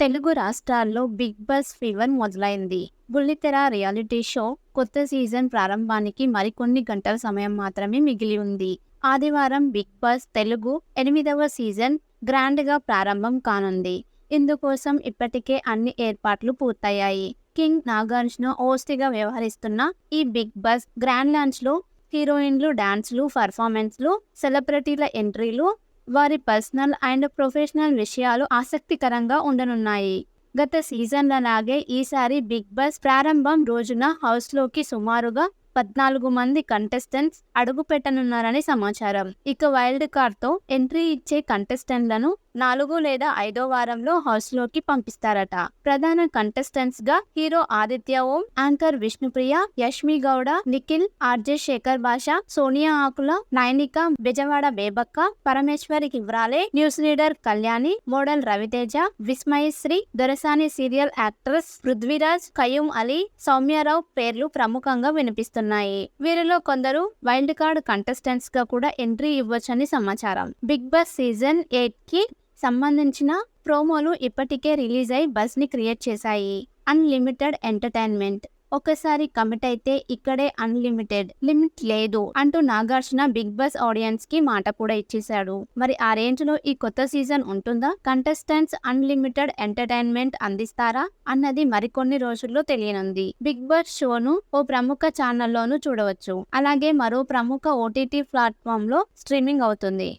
తెలుగు రాష్ట్రాల్లో big boss fever మొదలైంది. బుల్లితెర రియాలిటీ షో కొత్త సీజన్ ప్రారంభానికి మరికొన్ని గంటల సమయం మాత్రమే మిగిలి ఉంది. ఆదివారం బిగ్ బాస్ తెలుగు ఎనిమిదవ సీజన్ గ్రాండ్గా ప్రారంభం కానుంది. ఇందుకోసం ఇప్పటికే అన్ని ఏర్పాట్లు పూర్తయ్యాయి. కింగ్ నాగార్జున host వ్యవహరిస్తున్న ఈ బిగ్ బాస్ గ్రాండ్ లాంచ్లో హీరోయిన్లు డాన్స్లు పర్ఫార్మెన్స్లు సెలబ్రిటీల ఎంట్రీలు వారి పర్సనల్ అండ్ ప్రొఫెషనల్ విషయాలు ఆసక్తికరంగా ఉండనున్నాయి. గత సీజన్లలాగే ఈసారి బిగ్ బాస్ ప్రారంభం రోజున హౌస్లోకి సుమారుగా పద్నాలుగు మంది కంటెస్టెంట్స్ అడుగుపెట్టనున్నారని సమాచారం. ఇక వైల్డ్ కార్డ్తో ఎంట్రీ ఇచ్చే కంటెస్టెంట్లను నాలుగు లేదా ఐదో వారంలో హౌస్లోకి పంపిస్తారట. ప్రధాన కంటెస్టెంట్స్గా hero Aditya Om anchor Vishnupriya Yashmi Gowda Nikhil RJ Shekhar Basha Sonia Akula Nainika Bezawada Bebakka Parameshwari కివ్రాలే news leader Kalyani model Raviteja Vismayasri Dorasani serial actress Prithviraj Kayyum Ali Soumya Rao పేర్లు ప్రముఖంగా వినిపిస్తున్నాయి. వీరిలో కొందరు wild card కంటెస్టెంట్స్గా కూడా entry ఇవ్వచ్చని సమాచారం. Big boss season ఎయిట్కి సంబంధించిన ప్రోమోలు ఇప్పటికే రిలీజ్ అయి బస్ని క్రియేట్ చేశాయి. Unlimited entertainment. ఒకసారి కమిట్ అయితే ఇక్కడే అన్లిమిటెడ్. లిమిట్ లేదు అంటూ నాగార్జున బిగ్ బాస్ ఆడియన్స్కి మాట కూడా ఇచ్చేశాడు. మరి ఆ రేంజ్లో ఈ కొత్త సీజన్ ఉంటుందా? కంటెస్టెంట్స్ అన్లిమిటెడ్ ఎంటర్టైన్మెంట్ అందిస్తారా? అన్నది మరికొన్ని రోజుల్లో తెలియనుంది. బిగ్ బాస్ షోను ఓ ప్రముఖ ఛానల్లోనూ చూడవచ్చు. అలాగే మరో ప్రముఖ ఓటీటీ ప్లాట్ఫామ్లో స్ట్రీమింగ్ అవుతుంది.